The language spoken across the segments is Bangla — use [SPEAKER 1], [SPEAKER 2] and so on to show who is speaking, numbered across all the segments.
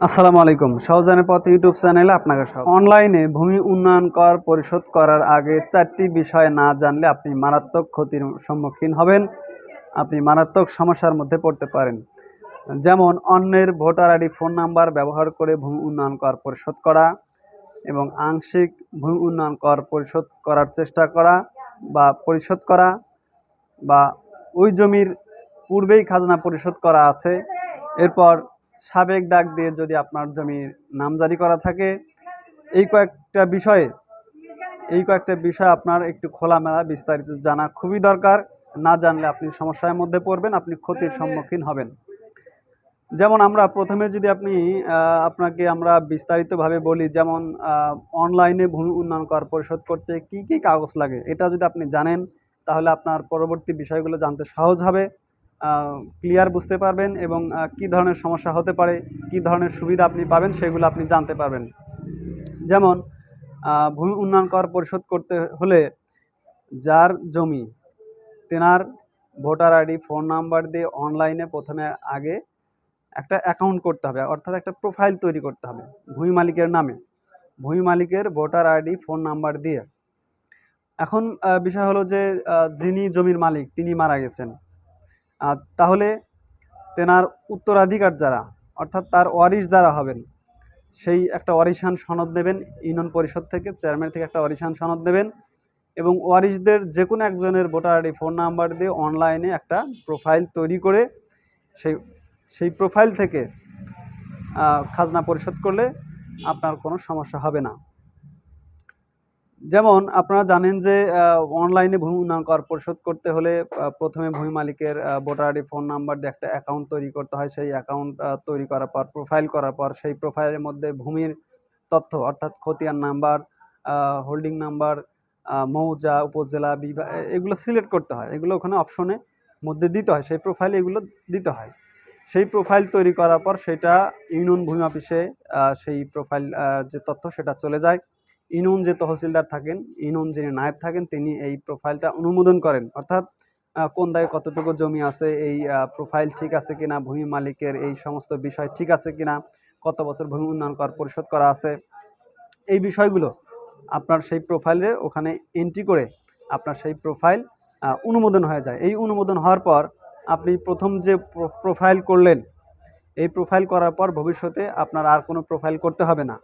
[SPEAKER 1] আসসালামু আলাইকুম। সহজানের পথ ইউটিউব চ্যানেলে আপনাকে অনলাইনে ভূমি উন্নয়ন কর পরিশোধ করার আগে চারটি বিষয় না জানলে আপনি মারাত্মক ক্ষতির সম্মুখীন হবেন, আপনি মারাত্মক সমস্যার মধ্যে পড়তে পারেন। যেমন, অন্যের ভোটার আইডি, ফোন নাম্বার ব্যবহার করে ভূমি উন্নয়ন কর পরিশোধ করা এবং আংশিক ভূমি উন্নয়ন কর পরিশোধ করার চেষ্টা করা বা পরিশোধ করা বা ওই জমির পূর্বেই খাজনা পরিশোধ করা আছে। এরপর সাবেক ডাক দিয়ে যদি আপনার জমির নামজারি করা থাকে, এই কয়েকটা বিষয়ে, এই কয়েকটা বিষয় আপনার একটু খোলামেলা বিস্তারিত জানা খুবই দরকার। না জানলে আপনি সমস্যার মধ্যে পড়বেন, আপনি ক্ষতির সম্মুখীন হবেন। যেমন আমরা প্রথমে যদি আপনি আপনাকে আমরা বিস্তারিতভাবে বলি, যেমন অনলাইনে ভূমি উন্নয়ন কর পরিশোধ করতে কি কি কাগজ লাগে, এটা যদি আপনি জানেন, তাহলে আপনার পরবর্তী বিষয়গুলো জানতে সহজ হবে। ক্লিয়ার বুঝতে পারবেন এবং কি ধরনের সমস্যা হতে পারে, কি ধরনের সুবিধা আপনি পাবেন সেগুলো আপনি জানতে পারবেন। যেমন ভূমি উন্নয়ন কর পরিশোধ করতে হলে যার জমি, তেনার ভোটার আইডি, ফোন নাম্বার দিয়ে অনলাইনে প্রথমে আগে একটা অ্যাকাউন্ট করতে হবে, অর্থাৎ একটা প্রোফাইল তৈরি করতে হবে ভূমি মালিকের নামে। ভূমি মালিকের ভোটার আইডি, ফোন নাম্বার দিয়ে। এখন বিষয় হলো যে যিনি জমির মালিক, তিনি মারা গেছেন। তাহলে তেনার উত্তরাধিকার যারা, অর্থাৎ তার ওয়ারিশ যারা হবেন, সেই একটা ওয়ারিশান সনদ নেবেন, ইউনিয়ন পরিষদ থেকে, চেয়ারম্যান থেকে একটা ওয়ারিশান সনদ নেবেন এবং ওয়ারিশদের যে কোনো একজনের ভোটার আইডি, ফোন নাম্বার দিয়ে অনলাইনে একটা প্রোফাইল তৈরি করে সেই সেই প্রোফাইল থেকে খাজনা পরিশোধ করলে আপনার কোনো সমস্যা হবে না। যেমন আপনারা জানেন যে অনলাইনে ভূমি উন্নয়ন কর পরিশোধ করতে হলে প্রথমে ভূমি মালিকের ভোটার আইডি ফোন নাম্বার দিয়ে একটা অ্যাকাউন্ট তৈরি করতে হয়। সেই অ্যাকাউন্ট তৈরি করার পর প্রোফাইল করার পর, সেই প্রোফাইলের মধ্যে ভূমির তথ্য, অর্থাৎ খতিয়ান নাম্বার হোল্ডিং নাম্বার মৌজা, উপজেলা বিভাগ এগুলো সিলেক্ট করতে হয়। এগুলো ওখানে অপশনে মধ্যে দিতে হয়। সেই প্রোফাইলে এগুলো দিতে হয়। সেই প্রোফাইল তৈরি করার পর, সেটা ইউনিয়ন ভূমি অফিসে সেই প্রোফাইল যে তথ্য, সেটা চলে যায়। ইউনিয়ন যে তহসিলদার থাকেন, ইনুন যিনি নায়েব থাকেন, তিনি এই প্রোফাইলটা অনুমোদন করেন। অর্থাৎ কোন দায়ে কতটুকু জমি আছে, এই প্রোফাইল ঠিক আছে কিনা, ভূমি মালিকের এই সমস্ত বিষয় ঠিক আছে কিনা, কত বছর ভূমি উন্নয়ন কর, পরিশোধ করা আছে, এই বিষয়গুলো আপনার সেই প্রোফাইলে ওখানে এন্ট্রি করে আপনার সেই প্রোফাইল অনুমোদন হয়ে যায়। এই অনুমোদন হওয়ার পর আপনি প্রথম যে প্রো- প্রোফাইল করলেন, এই প্রোফাইল করার পর ভবিষ্যতে আপনার আর কোনো প্রোফাইল করতে হবে না।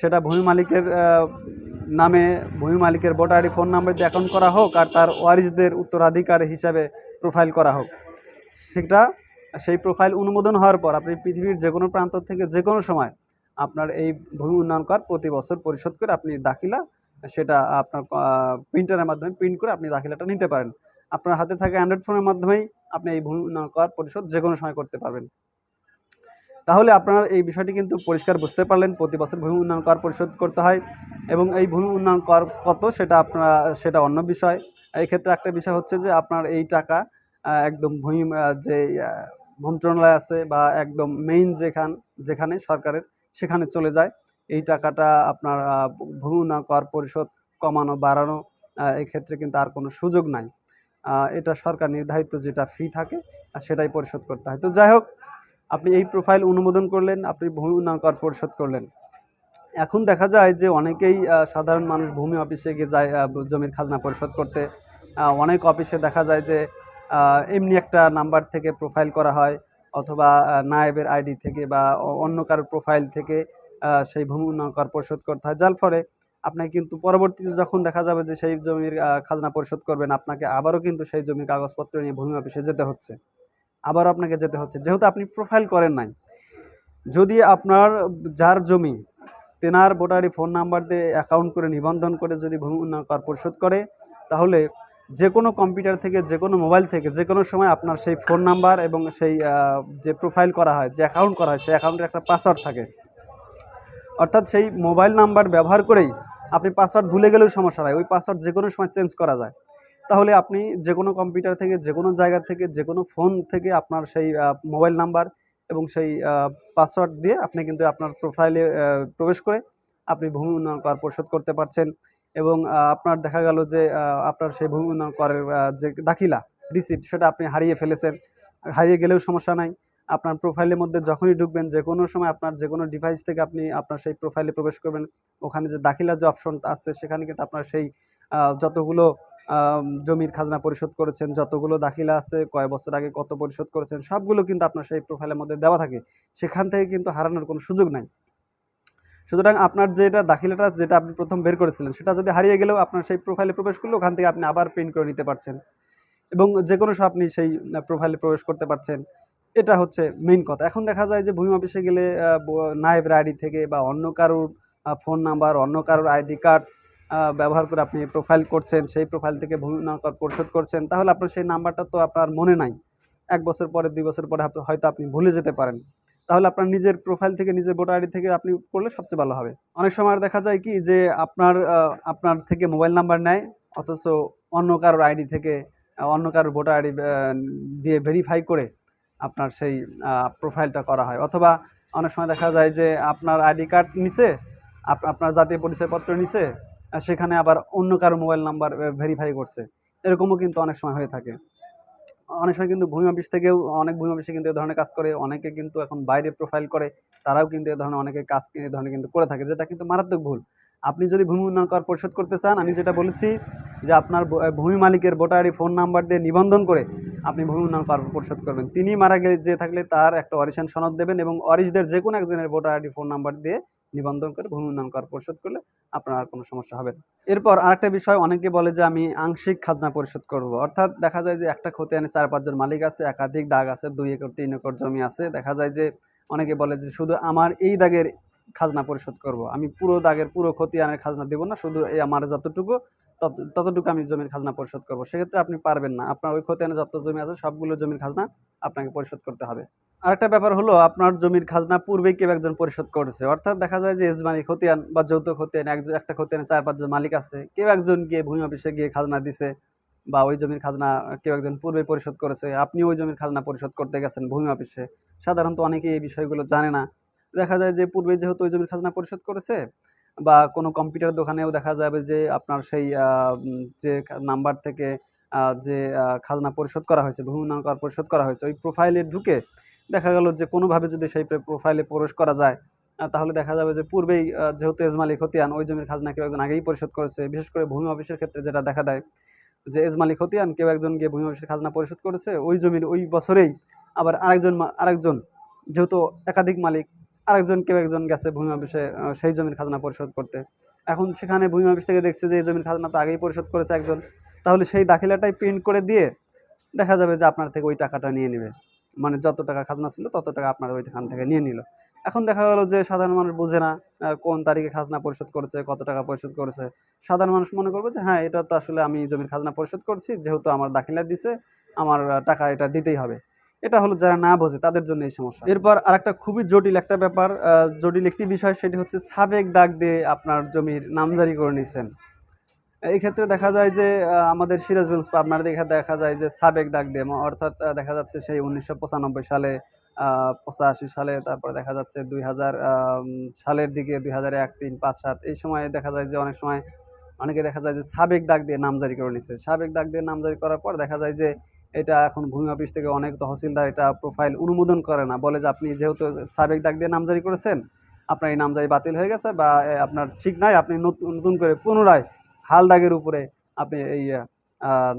[SPEAKER 1] সেটা ভূমি মালিকের নামে ভূমি মালিকের ভোটার আইডি ফোন নাম্বার দিয়ে অ্যাকাউন্ট করা হোক আর তার ওয়ারিসদের উত্তরাধিকার হিসাবে প্রোফাইল করা হোক। সেটা সেই প্রোফাইল অনুমোদন হওয়ার পর আপনি পৃথিবীর যে কোনো প্রান্ত থেকে যে কোনো সময় আপনার এই ভূমি উন্নয়ন কর প্রতি বছর পরিশোধ করে আপনি দাখিলা সেটা আপনার প্রিন্টারের মাধ্যমে প্রিন্ট করে আপনি দাখিলাটা নিতে পারেন। আপনার হাতে থাকা অ্যান্ড্রয়েড ফোনের মাধ্যমেই আপনি এই ভূমি উন্নয়ন কর পরিশোধ যে কোনো সময় করতে পারবেন। তাহলে আপনারা এই বিষয়টি কিন্তু পরিষ্কার বুঝতে পারলেন। প্রতি বছর ভূমি উন্নয়ন কর পরিশোধ করতে হয় এবং এই ভূমি উন্নয়ন কর কত সেটা আপনারা সেটা অন্য বিষয়। এই ক্ষেত্রে একটা বিষয় হচ্ছে যে আপনার এই টাকা একদম ভূমি যে মন্ত্রণালয় আছে বা একদম মেইন যেখান যেখানে সরকারের সেখানে চলে যায়। এই টাকাটা আপনার ভূমি উন্নয়ন কর পরিশোধ কমানো বাড়ানো আহ, এই ক্ষেত্রে কিন্তু আর কোনো সুযোগ নাই। এটা সরকার নির্ধারিত যেটা ফি থাকে সেটাই পরিশোধ করতে হয়। তো যাই হোক আপনি এই প্রোফাইল অনুমোদন করলেন, আপনি ভূমি উন্নয়ন পরিশোধ করলেন। এখন দেখা যায় যে অনেকেই সাধারণ মানুষ ভূমি অফিসে গিয়ে যায় জমির খাজনা পরিশোধ করতে। অনেক অফিসে দেখা যায় যে এমনি একটা নাম্বার থেকে প্রোফাইল করা হয় অথবা নায়েবের আইডি থেকে বা অন্য কারোর প্রোফাইল থেকে সেই ভূমি উন্নয়ন কর পরিশোধ করতে হয়। যার ফলে আপনাকে কিন্তু পরবর্তীতে যখন দেখা যাবে যে সেই জমির খাজনা পরিশোধ করবেন, আপনাকে আবারও কিন্তু সেই জমির কাগজপত্র নিয়ে ভূমি অফিসে যেতে হচ্ছে। আবারও আপনাকে যেতে হচ্ছে। যেহেতু আপনি প্রোফাইল করেন নাই, যদি আপনার যার জমি তেনার ভোটারি ফোন নাম্বার দিয়ে অ্যাকাউন্ট করে নিবন্ধন করে যদি ভূমি উন্নয়ন কর পরিশোধ করে, তাহলে যে কোনো কম্পিউটার থেকে, যে কোনো মোবাইল থেকে, যে কোনো সময় আপনার সেই ফোন নাম্বার এবং সেই যে প্রোফাইল করা হয়, যে অ্যাকাউন্ট করা হয়, সেই অ্যাকাউন্টের একটা পাসওয়ার্ড থাকে। অর্থাৎ সেই মোবাইল নাম্বার ব্যবহার করেই আপনি পাসওয়ার্ড ভুলে গেলেও সমস্যা হয় ওই পাসওয়ার্ড যে কোনো সময় চেঞ্জ করা যায়। তাহলে আপনি যে কোনো কম্পিউটার থেকে যে কোনো জায়গা থেকে যে কোনো ফোন থেকে আপনার সেই মোবাইল নাম্বার এবং সেই পাসওয়ার্ড দিয়ে আপনি কিন্তু আপনার প্রোফাইলে প্রবেশ করে আপনি ভূমি উন্নয়ন কর পরিশোধ করতে পারছেন এবং আপনার দেখা গেল যে আপনার সেই ভূমি উন্নয়ন করের যে দাখিলা রিসিপ্ট সেটা আপনি হারিয়ে ফেলেছেন। হারিয়ে গেলেও সমস্যা নাই। আপনার প্রোফাইলের মধ্যে যখনই ঢুকবেন যে কোনো সময় আপনার যে কোনো ডিভাইস থেকে আপনি আপনার সেই প্রোফাইলে প্রবেশ করবেন, ওখানে যে দাখিলা যে অপশন আছে, সেখানে কিন্তু আপনার সেই যতগুলো জমির খাজনা পরিশোধ করেছেন, যতগুলো দাখিলা আছে, কয় বছর আগে কত পরিশোধ করেছেন, সবগুলো কিন্তু আপনার সেই প্রোফাইলের মধ্যে দেওয়া থাকে। সেখান থেকে কিন্তু হারানোর কোনো সুযোগ নাই। সুতরাং আপনার যেটা দাখিলাটা, যেটা আপনি প্রথম বের করেছিলেন, সেটা যদি হারিয়ে গেলেও আপনার সেই প্রোফাইলে প্রবেশ করলে ওখান থেকে আপনি আবার প্রিন্ট করে নিতে পারছেন। এবং যে কোনো সব আপনি সেই প্রোফাইলে প্রবেশ করতে পারছেন, এটা হচ্ছে মেইন কথা। এখন দেখা যায় যে ভূমি অফিসে গেলে নায়েবের আইডি থেকে বা অন্য কারোর ফোন নাম্বার অন্য কারোর আইডি কার্ড ব্যবহার করে আপনি প্রোফাইল করছেন, সেই প্রোফাইল থেকে ভূমি উন্নয়ন পরিশোধ করছেন, তাহলে আপনার সেই নাম্বারটা তো আপনার মনে নাই। এক বছর পরে, দুই বছর পরে হয়তো আপনি ভুলে যেতে পারেন। তাহলে আপনার নিজের প্রোফাইল থেকে, নিজের ভোটার আইডি থেকে আপনি করলে সবচেয়ে ভালো হবে। অনেক সময় দেখা যায় কি যে আপনার আপনার থেকে মোবাইল নাম্বার নেয়, অথচ অন্য কারোর আইডি থেকে, অন্য কারোর ভোটার আইডি দিয়ে ভেরিফাই করে আপনার সেই প্রোফাইলটা করা হয়। অথবা অনেক সময় দেখা যায় যে আপনার আইডি কার্ড নিচে, আপ- আপনার জাতীয় পরিচয়পত্র নিচে সেখানে আবার অন্য কারও মোবাইল নাম্বার ভেরিফাই করছে। এরকমও কিন্তু অনেক সময় হয়ে থাকে। অনেক সময় কিন্তু ভূমি অফিস থেকেও, অনেক ভূমি অফিসে কিন্তু এ ধরনের কাজ করে, অনেকে কিন্তু এখন বাইরে প্রোফাইল করে, তারাও কিন্তু এ ধরনের অনেকে কাজ এ ধরনের কিন্তু করে থাকে, যেটা কিন্তু মারাত্মক ভুল। আপনি যদি ভূমি উন্নয়ন কর পরিশোধ করতে চান, আমি যেটা বলেছি যে আপনার ভূমি মালিকের ভোটার আইডি ফোন নাম্বার দিয়ে নিবন্ধন করে আপনি ভূমি উন্নয়ন কর পরিশোধ করবেন। তিনি মারা গেলে যে থাকলে তার একটা অরিশান সনদ দেবেন এবং অরিশদের যে কোনো একজনের ভোটার আইডি ফোন নাম্বার দিয়ে নিবন্ধন করে ভূমি উন্নয়ন কর পরিশোধ করলে আপনার আর কোনো সমস্যা হবে না। এরপর আরেকটা বিষয়, অনেকে বলে যে আমি আংশিক খাজনা পরিশোধ করব। অর্থাৎ দেখা যায় যে একটা খতিয়ানে চার, পাঁচজন মালিক আছে, একাধিক দাগ আছে, দুই একর, তিন একর জমি আছে। দেখা যায় যে অনেকে বলে যে শুধু আমার এই দাগের খাজনা পরিশোধ করব, আমি পুরো দাগের, পুরো ক্ষতি খতিয়ানের খাজনা দেবো না, শুধু এই আমার যতটুকু ততটুকু আমি জমির খাজনা পরিশোধ করব। সেক্ষেত্রে আপনি পারবেন না। আপনার ওই খতিয়ানে যত জমি আছে, সবগুলো জমির খাজনা আপনাকে পরিশোধ করতে হবে। আরেকটা ব্যাপার হলো, আপনার জমির খাজনা পূর্বেই কেউ একজন পরিশোধ করেছে। অর্থাৎ দেখা যায় যে এজমানি খতিয়ান বা যৌথ খতিয়ান একজন একটা খতিয়ানে চার, পাঁচজন মালিক আছে। কেউ একজন গিয়ে ভূমি অফিসে গিয়ে খাজনা দিছে বা ওই জমির খাজনা কেউ একজন পূর্বে পরিশোধ করেছে। আপনি ওই জমির খাজনা পরিশোধ করতে গেছেন ভূমি অফিসে। সাধারণত অনেকেই এই বিষয়গুলো জানে না। দেখা যায় যে পূর্বে যেহেতু ওই জমির খাজনা পরিশোধ করেছে বা কোনো কম্পিউটার দোকানেও দেখা যাবে যে আপনার সেই যে নাম্বার থেকে যে খাজনা পরিশোধ করা হয়েছে ভূমি কর পরিশোধ করা হয়েছে, ওই প্রোফাইলে ঢুকে দেখা গেল যে কোনোভাবে যদি সেই প্রোফাইলে প্রবেশ করা যায় তাহলে দেখা যাবে যে পূর্বেই যেহেতু এজমালি খতিয়ান, ওই জমির খাজনা কেউ একজন আগেই পরিশোধ করেছে, বিশেষ করে ভূমি অফিসের ক্ষেত্রে যেটা দেখা দেয় যে এজমালি খতিয়ান কেউ একজন গিয়ে ভূমি অফিসের খাজনা পরিশোধ করেছে, ওই জমির ওই বছরেই আবার আরেকজন আরেকজন, যেহেতু একাধিক মালিক আরেকজন কেউ একজন গেছে ভূমি অফিসে সেই জমির খাজনা পরিশোধ করতে। এখন সেখানে ভূমি অফিস থেকে দেখছে যে এই জমির খাজনা তো আগেই পরিশোধ করেছে একজন। তাহলে সেই দাখিলাটাই প্রিন্ট করে দিয়ে দেখা যাবে যে আপনার থেকে ওই টাকাটা নিয়ে নেবে। মানে যত টাকা খাজনা ছিল তত টাকা আপনার ওইখান থেকে নিয়ে নিল। এখন দেখা গেল যে সাধারণ মানুষ বোঝে না কোন তারিখে খাজনা পরিশোধ করেছে, কত টাকা পরিশোধ করেছে। সাধারণ মানুষ মনে করবে যে হ্যাঁ এটা তো আসলে আমি জমির খাজনা পরিশোধ করছি, যেহেতু আমার দাখিলা দিছে, আমার টাকা এটা দিতেই হবে। এটা হলো যারা না বোঝে, তাদের জন্য এই সমস্যা। এরপর আরেকটা খুবই জটিল একটা ব্যাপার জটিল একটি বিষয় সেটি হচ্ছে সাবেক দাগ দিয়ে আপনার জমির নামজারি করে নিয়েছেন এই ক্ষেত্রে দেখা যায় যে আমাদের সিরাজগঞ্জ পাবনার দেখা দেখা যায় যে সাবেক দাগ দিয়ে, অর্থাৎ দেখা যাচ্ছে সেই উনিশশো পঁচানব্বই সালে পঁচাশি সালে, তারপরে দেখা যাচ্ছে দুই হাজার সালের দিকে দুই হাজার এক, তিন, পাঁচ, সাত, এই সময় দেখা যায় যে অনেক সময় অনেকে দেখা যায় যে সাবেক দাগ দিয়ে নামজারি করে নিচ্ছে সাবেক দাগ দিয়ে নামজারি করার পর দেখা যায় যে এটা এখন ভূমি অফিস থেকে অনেক তহসিলদার এটা প্রোফাইল অনুমোদন করে না। বলে যে আপনি যেহেতু সাবেক দাগ দিয়ে নামজারি করেছেন, আপনার এই নামজারি বাতিল হয়ে গেছে বা আপনার ঠিক নাই, আপনি নতুন করে পুনরায় হাল দাগের উপরে আপনি এই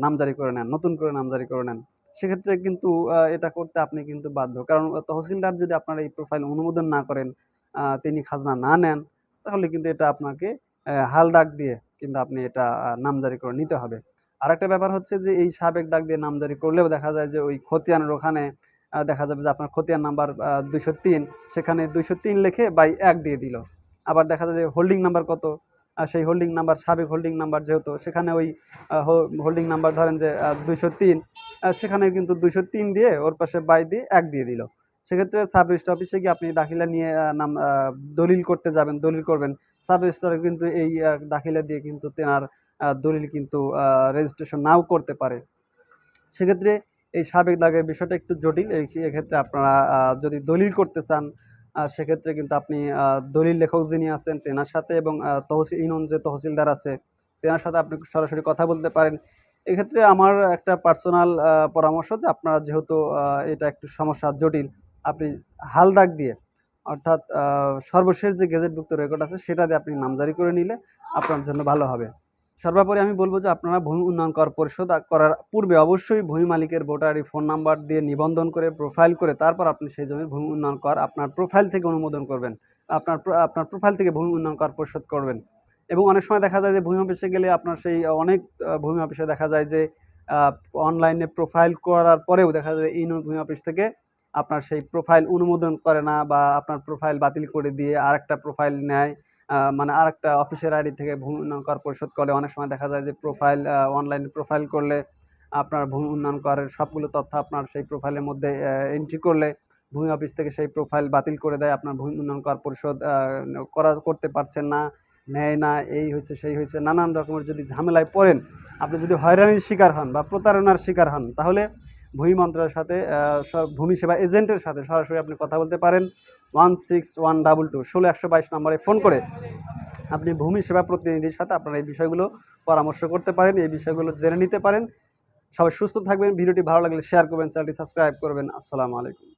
[SPEAKER 1] নামজারি করে নেন, নতুন করে নামজারি করে নেন। সেক্ষেত্রে কিন্তু এটা করতে আপনি কিন্তু বাধ্য। কারণ তহসিলদার যদি আপনার এই প্রোফাইল অনুমোদন না করেন তিনি খাজনা না নেন, তাহলে কিন্তু এটা আপনাকে হাল দাগ দিয়ে কিন্তু আপনি এটা নামজারি করে নিতে হবে। আরেকটা ব্যাপার হচ্ছে যে এই সাবেক দাগ দিয়ে নামজারি করলেও দেখা যায় যে ওই খতিয়ানের ওখানে দেখা যাবে যে আপনার খতিয়ান নাম্বার দুইশো তিন, সেখানে দুইশো তিন লিখে বাই এক দিয়ে দিল। আবার দেখা যায় যে হোল্ডিং নাম্বার কত? আর সেই হোল্ডিং নাম্বার সাবেক হোল্ডিং নাম্বার যেহেতু, সেখানে ওই হোল্ডিং নাম্বার ধরেন যে দুইশো তিন সেখানে কিন্তু দুইশো তিন দিয়ে ওর পাশে বাই দিয়ে এক দিয়ে দিল। সেক্ষেত্রে সাব রেজিস্ট্রি অফিসে গিয়ে আপনি দাখিলা নিয়ে নাম দলিল করতে যাবেন, দলিল করবেন। সাব রেজিস্ট্রার কিন্তু এই দাখিলা দিয়ে কিন্তু তেনার দলিল কিন্তু রেজিস্ট্রেশন নাও করতে পারে। সেক্ষেত্রে এই সাবেক দাগের বিষয়টা একটু জটিল। এই এক্ষেত্রে আপনারা যদি দলিল করতে চান সেক্ষেত্রে কিন্তু আপনি দলিল লেখক যিনি আছেন, তেনার সাথে এবং তহসিল ইউনিয়ন যে তহসিলদার আছে, তেনার সাথে আপনি সরাসরি কথা বলতে পারেন। এক্ষেত্রে আমার একটা পার্সোনাল পরামর্শ যে আপনারা যেহেতু এটা একটু সমস্যা জটিল, আপনি হালদাগ দিয়ে, অর্থাৎ সর্বশেষ যে গেজেটভুক্ত রেকর্ড আছে, সেটা দিয়ে আপনি নামজারি করে নিলে আপনার জন্য ভালো হবে। সর্বোপরি আমি বলব যে আপনারা ভূমি উন্নয়ন কর পরিশোধ করার পূর্বে অবশ্যই ভূমি মালিকের ভোটার ফোন নাম্বার দিয়ে নিবন্ধন করে প্রোফাইল করে, তারপর আপনি সেই জমির ভূমি উন্নয়ন কর আপনার প্রোফাইল থেকে অনুমোদন করবেন। আপনার আপনার প্রোফাইল থেকে ভূমি উন্নয়ন কর পরিশোধ করবেন। এবং অনেক সময় দেখা যায় যে ভূমি অফিসে গেলে আপনার সেই অনেক ভূমি অফিসে দেখা যায় যে অনলাইনে প্রোফাইল করার পরেও দেখা যায় এই ভূমি অফিস থেকে আপনার সেই প্রোফাইল অনুমোদন করে না বা আপনার প্রোফাইল বাতিল করে দিয়ে আরেকটা প্রোফাইল নেয়। মানে আরেকটা অফিসের আইডি থেকে ভূমি উন্নয়ন কর পরিশোধ করলে অনেক সময় দেখা যায় যে প্রোফাইল অনলাইনে প্রোফাইল করলে আপনার ভূমি উন্নয়ন করের সবগুলো তথ্য আপনার সেই প্রোফাইলের মধ্যে এন্ট্রি করলে ভূমি অফিস থেকে সেই প্রোফাইল বাতিল করে দেয়, আপনার ভূমি উন্নয়ন কর পরিশোধ করা, করতে পারছেন না, নেয় না, এই হয়েছে, সেই হয়েছে, নানান রকমের যদি ঝামেলায় পড়েন, আপনি যদি হয়রানির শিকার হন বা প্রতারণার শিকার হন, তাহলে ভূমি মন্ত্রণালয়ের সাথে ভূমি সেবা এজেন্টের সাথে সরাসরি আপনি কথা বলতে পারেন। One six one double two, ষোলো একশো বাইশ নম্বরে ফোন করে আপনি ভূমি সেবা প্রতিনিধির সাথে আপনারা এই বিষয়গুলো পরামর্শ করতে পারেন, এই বিষয়গুলো জেনে নিতে পারেন। সবাই সুস্থ থাকবেন, ভিডিওটি ভালো লাগলে শেয়ার করবেন, চ্যানেলটি সাবস্ক্রাইব করবেন। আসসালামু আলাইকুম।